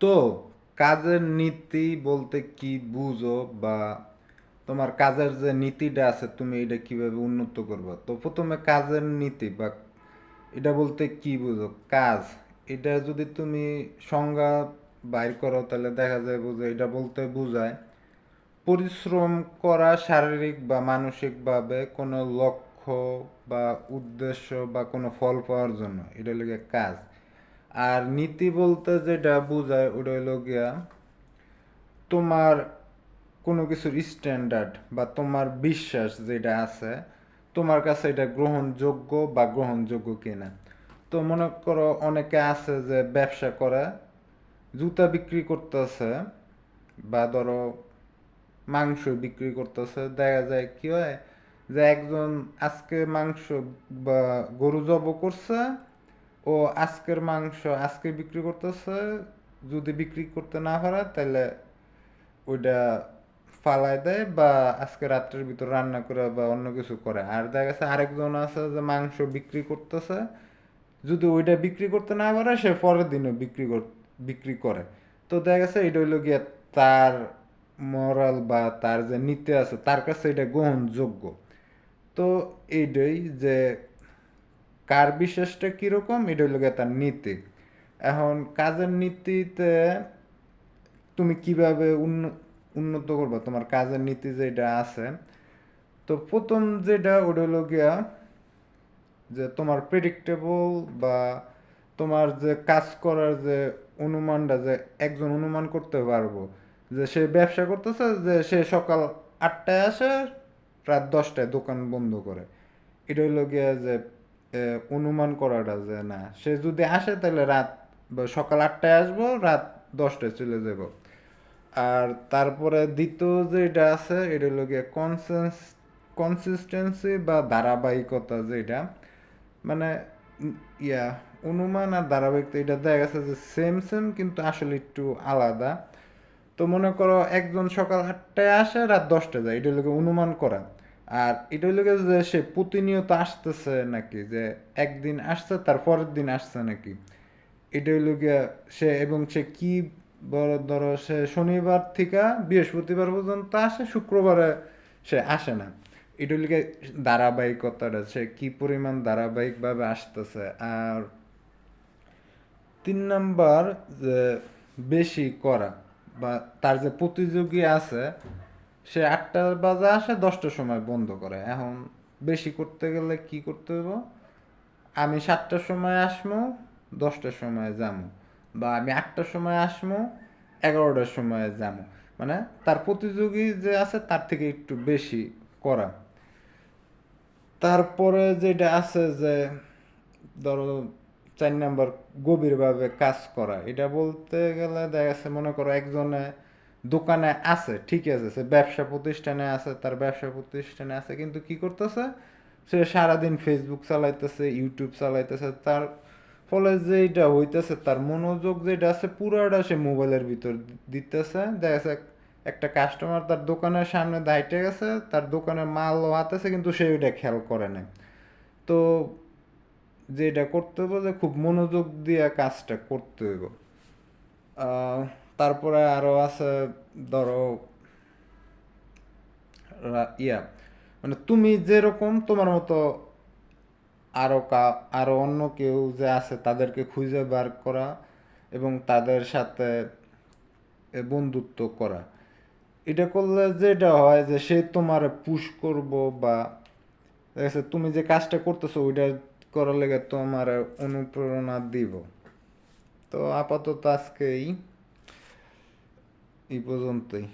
তো কাজের নীতি বলতে কি বুঝো বা তোমার কাজের যে নীতিটা আছে তুমি এটা কীভাবে উন্নত করবে? তো প্রথমে কাজের নীতি বা এটা বলতে কি বুঝো? কাজ, এটা যদি তুমি সংজ্ঞা বাইর করো তাহলে দেখা যায় বুঝে, এটা বলতে বোঝায়। পরিশ্রম করা শারীরিক বা মানসিকভাবে কোনো লক্ষ্য বা উদ্দেশ্য বা কোনো ফল পাওয়ার জন্য, এটা হলো গিয়ে কাজ। আর নীতি বলতে যেটা বোঝায় ওটা হলো গিয়া তোমার কোনো কিছুর স্ট্যান্ডার্ড বা তোমার বিশ্বাস যেটা আছে, তোমার কাছে এটা গ্রহণযোগ্য বা গ্রহণযোগ্য কিনা। তো মনে করো অনেকে আছে যে ব্যবসা করে, জুতা বিক্রি করতেছে বা ধরো মাংস বিক্রি করতেছে, দেখা যায় কি হয় যে একজন আজকে মাংস বা গরু জব করছে ও আজকের মাংস আজকে বিক্রি করতেছে, যদি বিক্রি করতে না পারে, তাহলে ওইটা ফালায় দেয় বা আজকে রাত্রের ভিতর রান্না করে বা অন্য কিছু করে। আর দেখা গেছে আরেকজন আছে যে মাংস বিক্রি করতেছে, যদি ওইটা বিক্রি করতে না পারে, সে পরের দিনও বিক্রি কর- বিক্রি করে। তো দেখা গেছে এটা হইল গিয়ে তার মরাল বা তার যে নীতি আছে, তার কাছে এটা গ্রহণযোগ্য। তো এইটাই যে কার বিশ্বাসটা কীরকম? এটা গিয়ে তার নীতি। এখন কাজের নীতিতে তুমি কীভাবে উন্ন- উন্নত করবা? তোমার কাজের নীতি যেটা আছে। তো প্রথম যেটা, ওটা হলো গিয়া যে তোমার প্রেডিক্টেবল বা তোমার যে কাজ করার যে অনুমানটা, যে একজন অনুমান করতে পারব। যে সে ব্যবসা করতেছে, যে সে সকাল আটটায় আসে, রাত দশটায় দোকান বন্ধ করে। এটা হইল গিয়া যে অনুমান করাটা যে না, সে যদি আসে তাহলে রাত সকাল আটটায় আসব, রাত দশটায় চলে যাব। আর তারপরে দ্বিতীয় যেটা আছে, এটা হলো গিয়ে কনসেন্স কনসিস্টেন্সি বা ধারাবাহিকতা যেটা মানে ইয়া, অনুমান আর ধারাবাহিকতা, এটা দেখা গেছে যে সেম সেম কিন্তু আসলে একটু আলাদা। তো মনে করো একজন সকাল আটটায় আসে, রাত দশটায় যায়, এটা হলো অনুমান করা। আর এটা গিয়ে যে সে প্রতিনিয়ত আসতেছে নাকি, যে একদিন আসছে, তার পরের দিন আসছে নাকি? এটা হইল সে এবং সে কি ধরো সে শনিবার থেকে বৃহস্পতিবার পর্যন্ত আসে, শুক্রবারে সে আসে না। এটা হইল গিয়ে ধারাবাহিকতাটা, সে কি পরিমাণ ধারাবাহিকভাবে আসতেছে? আর তিন নাম্বার যে বেশি করা বা তার যে প্রতিযোগী আছে সে আটটার বাজে আসে, দশটার সময় বন্ধ করে। এখন বেশি করতে গেলে কি করতে হবে আমি সাতটার সময় আসমো, দশটার সময় যামো। বা আমি আটটার সময় আসমো, এগারোটার সময় যামো। মানে তার প্রতিযোগী যে আছে, তার থেকে একটু বেশি করা। তারপরে যেটা আছে যে, ধরো চার নাম্বার গভীরভাবে কাজ করা। এটা বলতে গেলে দেখা যাচ্ছে, মনে করো একজনে দোকানে আছে, ঠিক আছে, সে ব্যবসা প্রতিষ্ঠানে আছে, তার ব্যবসা প্রতিষ্ঠানে আছে, কিন্তু কি করতেছে? সে সারাদিন ফেসবুক চালাইতেছে ইউটিউব চালাইতেছে, তার ফলে যেটা হইতেছে, তার মনোযোগ যেটা আছে, পুরোটা সে মোবাইলের ভিতর দিতেছে। দেখা একটা কাস্টমার তার দোকানের সামনে দাইটে গেছে, তার দোকানে মাল হাতেছে, কিন্তু সে ওইটা খেয়াল করে না তো যেটা করতে হবে যে, খুব মনোযোগ দিয়ে কাজটা করতে হইব। তারপরে আরও আছে, ধরো ইয়া মানে তুমি যেরকম তোমার মতো আরও কা, আরও অন্য কেউ যে আছে তাদেরকে খুঁজে বার করা এবং তাদের সাথে বন্ধুত্ব করা। এটা করলে যেটা হয় যে সে তোমার পুশ করব বা তুমি যে কাজটা করতেছো ওইটা করার লেগে তোমার অনুপ্রেরণা দিব। তো আপাতত আজকে এই এই পর্যন্তই